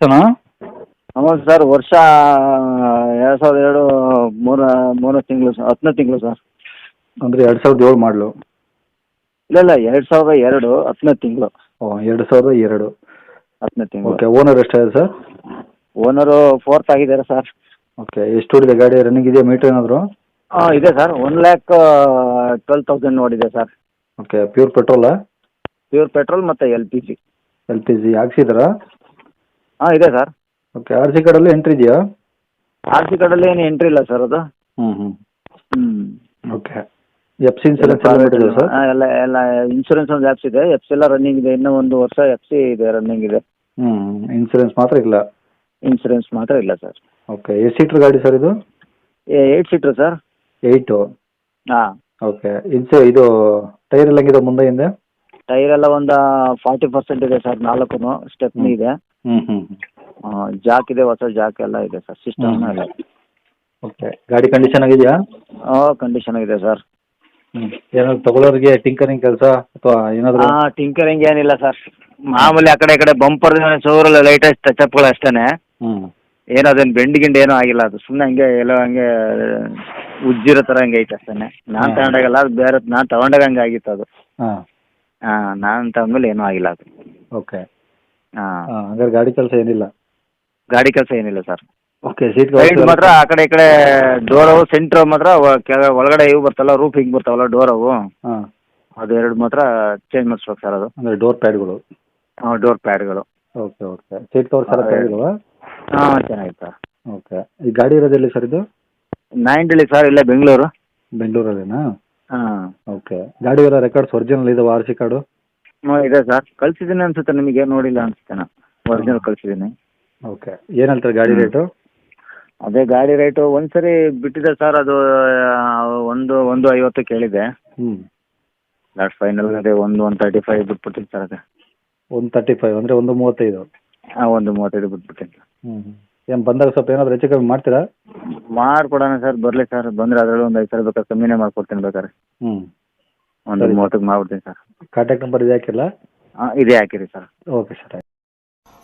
ವರ್ಷನಾ ಹೌದು ಸರ್ ವರ್ಷ ಎರಡು ಸಾವಿರದ ಎರಡು ಮೂರು ಮೂರು ತಿಂಗಳು ಸರ್ ಹತ್ತನೇ ತಿಂಗಳು ಸರ್. ಅಂದರೆ ಎರಡು ಸಾವಿರದ ಏಳು ಮಾಡಲು? ಇಲ್ಲ ಇಲ್ಲ ಎರಡು ಸಾವಿರದ ಎರಡು ಹತ್ತನೇ ತಿಂಗಳು. ಓ ಎರಡು ಸಾವಿರದ ಎರಡು. ಹತ್ತನೇ ತಿಂಗಳು. ಓಕೆ ಓನರ್ ಎಷ್ಟಾಗಿದೆ ಸರ್? ಓನರು ಫೋರ್ತ್ ಆಗಿದ್ದಾರೆ ಸರ್. ಓಕೆ ಎಷ್ಟು ಹೊಡಿದೆ ಗಾಡಿ? ರನ್ನಿಂಗ್ ಇದೆಯಾ ಮೀಟರ್ ಏನಾದರೂ? ಇದೆ sir one lakh twelve thousand ನೋಡಿದೆ sir. Okay pure petrol pure petrol ಮತ್ತು L P G L P G ಹಾಕ್ಸಿದ್ದೀರಾ ಹಾಂ ಇದೆ ಸರ್ ಓಕೆ ಆರ್ ಸಿ ಕಾರ್ಡಲ್ಲಿ ಎಂಟ್ರಿ ಇದೆಯಾ? ಆರ್ ಸಿ ಕಾರ್ಡಲ್ಲಿ ಏನು ಎಂಟ್ರಿ ಇಲ್ಲ ಸರ್ ಅದು. ಹ್ಞೂ ಹ್ಞೂ ಹ್ಞೂ ಓಕೆ ಎಫ್ ಸಿ ಇನ್ಸೂರೆನ್ಸ್ ಎಲ್ಲ ಮಾಡಿದೆ ಸರ್ ಹಾಂ ಎಲ್ಲ ಎಲ್ಲ ಇನ್ಶೂರೆನ್ಸ್ ಒಂದು ಆ್ಯಪ್ಸ್ ಇದೆ. ಎಫ್ ಸಿ ಎಲ್ಲ ರನ್ನಿಂಗ್ ಇದೆ. ಇನ್ನೂ ಒಂದು ವರ್ಷ ಎಫ್ ಸಿ ಇದೆ ರನ್ನಿಂಗ್ ಇದೆ. ಹ್ಞೂ ಇನ್ಸೂರೆನ್ಸ್ ಮಾತ್ರ ಇಲ್ಲ? ಇನ್ಶೂರೆನ್ಸ್ ಮಾತ್ರ ಇಲ್ಲ ಸರ್ ಓಕೆ ಎಷ್ಟು ಸೀಟ್ರ್ ಗಾಡಿ ಸರ್ ಇದು? ಏಯ್ಟ್ ಸೀಟರ್ ಸರ್ ಏಯ್ಟು ಹಾಂ. ಓಕೆ ಇನ್ಸು ಇದು ಟೈರ್ ಎಲ್ಲ ಹೆಂಗಿದೆ ಮುಂದೆ ಹಿಂದೆ? ಟೈರ್ ಎಲ್ಲ ಒಂದು ಫಾರ್ಟಿ ಪರ್ಸೆಂಟ್ ಇದೆ ಸರ್ ನಾಲ್ಕು ಸ್ಟೆಪ್ನಿ ಇದೆ. ಜಾಕ್ ಇದೆ ಹೊಸ ಜಾಕ್ ಎಲ್ಲ ಇದೆ ಸರ್ ಸಿಸ್ಟಮ್ ಹ್ಮ್. ಓಕೆ ಗಾಡಿ ಕಂಡೀಷನ್ ಆಗಿದೆಯಾ? ಕಂಡೀಷನ್ ಆಗಿದೆ ಸರ್ ಏನಾದ್ರು ತಗೊಳ್ಳೋರಿಗೆ ಟಿಂಕರಿಂಗ್ ಕೆಲಸ ಅಥವಾ ಏನಾದ್ರು? ಹಾ ಟಿಂಕರಿಂಗ್ ಏನಿಲ್ಲ ಸರ್ ಮಾಮೂಲಿ ಆ ಕಡೆ ಈ ಕಡೆ ಬಂಪರ್ ಸೋರಲ್ಲಿ ಲೈಟೆಸ್ಟ್ ಟಚ್ಅಪ್ಗಳು ಅಷ್ಟೇನೆ. ಹ್ಮ್. ಏನು ಅದೇನು ಬೆಂಡ್ ಗಿಂಡ್ ಏನೂ ಆಗಿಲ್ಲ ಅದು. ಸುಮ್ಮನೆ ಹಂಗೆ ಎಲ್ಲ ಹಂಗೆ ಉಜ್ಜಿರೋ ತರ ಹಂಗೆ ಐತೆ ಅಷ್ಟೇನೆ. ನಾನು ಹ್ಮ್. ತಗೊಂಡಾಗಲ್ಲ ಅದು ಬೇರೆ ನಾನು ತಗೊಂಡಾಗ ಹಂಗೆ ಆಗಿತ್ತು ಅದು. ಹಾಂ. ಹಾಂ ನಾನು ತಗೊಂಡ್ಮೇಲೆ ಏನೂ ಆಗಿಲ್ಲ ಅದು. ಓಕೆ ಹಾಂ ಹಾಂ ಹಂಗಾರೆ ಗಾಡಿ ಕೆಲಸ ಏನಿಲ್ಲ? ಗಾಡಿ ಕೆಲಸ ಏನಿಲ್ಲ ಸರ್. ಓಕೆ ಸೀಟ್ ಸೈಡ್ ಮಾತ್ರ ಆ ಕಡೆ ಈ ಕಡೆ ಡೋರ್ ಅವು ಸೆಂಟ್ರ್ ಮಾತ್ರ ಒ- ಕೆಳ- ಒಳಗಡೆ ಇವು ಬರ್ತಲ್ಲ ರೂಫ್ ಹಿಂಗೆ ಬರ್ತಾವಲ್ಲ ಡೋರ್ ಅವು. ಹಾಂ. ಅದು ಎರಡು ಮಾತ್ರ ಚೇಂಜ್ ಮಾಡಿಸ್ಬೇಕು ಸರ್ ಅದು. ಅಂದರೆ ಡೋರ್ ಪ್ಯಾಡ್ಗಳು ಡೋರ್ ಪ್ಯಾಡ್ಗಳು ಓಕೆ ಓಕೆ ಸೀಟ್ ಕವರ್ಸ್ ಎಲ್ಲ ಹಾ, ಪ್ಯಾಡ್ಗಳು ಹಾಂ ಚೆನ್ನಾಗಿತ್ತು ಸರ್. ಓಕೆ ಈ ಗಾಡಿ ಇರೋದೆಲ್ಲಿ ಸರ್ ಇದು? ನೈಂಡಲ್ಲಿ ಸರ್ ಇಲ್ಲೇ ಬೆಂಗಳೂರು. ಬೆಂಗಳೂರಲ್ಲೇನಾ? ಹಾಂ. ಓಕೆ. ಗಾಡಿ ಇರೋ ರೆಕಾರ್ಡ್ಸ್ ಒರಿಜಿನಲ್ ಇದೆ ಆರ್ ಸಿ ಕಾರ್ಡು ಇದೆ ಸರ್. ಕಳ್ಸಿದ್ದೀನಿ ಅನ್ಸುತ್ತೆ ನಿಮಗೆ ನೋಡಿಲ್ಲ ಅನ್ಸುತ್ತೆ ನಾನು ಒರಿಜಿನಲ್ ಕಳ್ಸಿದ್ದೀನಿ. ಓಕೆ. ಏನು ಹೇಳ್ತಾರೆ ಗಾಡಿ. ರೇಟು ಅದೇ ಗಾಡಿ ರೇಟು ಒಂದ್ಸರಿ ಬಿಟ್ಟಿದೆ ಸರ್ ಅದು ಒಂದು ಒಂದು ಐವತ್ತು ಕೇಳಿದೆ. ಹ್ಞೂ ಲಾಸ್ಟ್ ಫೈನಲ್ ಅದೇ ಒಂದು ಒನ್ ತರ್ಟಿ ಫೈವ್ ಬಿಟ್ಬಿಟ್ಟಿನಿ ಸರ್ ಅದೇ. ಒಂದು ತರ್ಟಿ ಫೈವ್ ಅಂದರೆ ಒಂದು ಮೂವತ್ತೈದು. ಹಾಂ ಒಂದು ಮೂವತ್ತೈದು ಬಿಟ್ಬಿಟ್ಟಿನಿ ಹ್ಞೂ ಏನು ಬಂದಾಗ ಸ್ವಲ್ಪ ಏನಾದರೂ ಹೆಚ್ಚು ಕಮ್ಮಿ ಮಾಡ್ತೀರಾ? ಮಾಡ್ಕೊಡೋಣ ಸರ್ ಬರಲಿ ಸರ್. ಬಂದ್ರೆ ಅದರಲ್ಲಿ ಒಂದು ಐದು ಸಾವಿರ ಬೇಕಾದ್ರೆ ಕಮ್ಮಿನೇ ಮಾಡ್ಕೊಡ್ತೀನಿ ಬೇಕಾದ್ರೆ. ಹ್ಮ್. ಒಂದು. ಮೂವತ್ತಕ್ಕೆ ಮಾಡ್ಬಿಡ್ತೀನಿ ಸರ್. ಕಾಂಟ್ಯಾಕ್ಟ್ ನಂಬರ್ ಇದೆ ಹಾಕಿಲ್ಲ ಹಾಂ ಇದೇ ಹಾಕಿರಿ ಸರ್. ಓಕೆ ಸರ್ ಆಯ್ತು.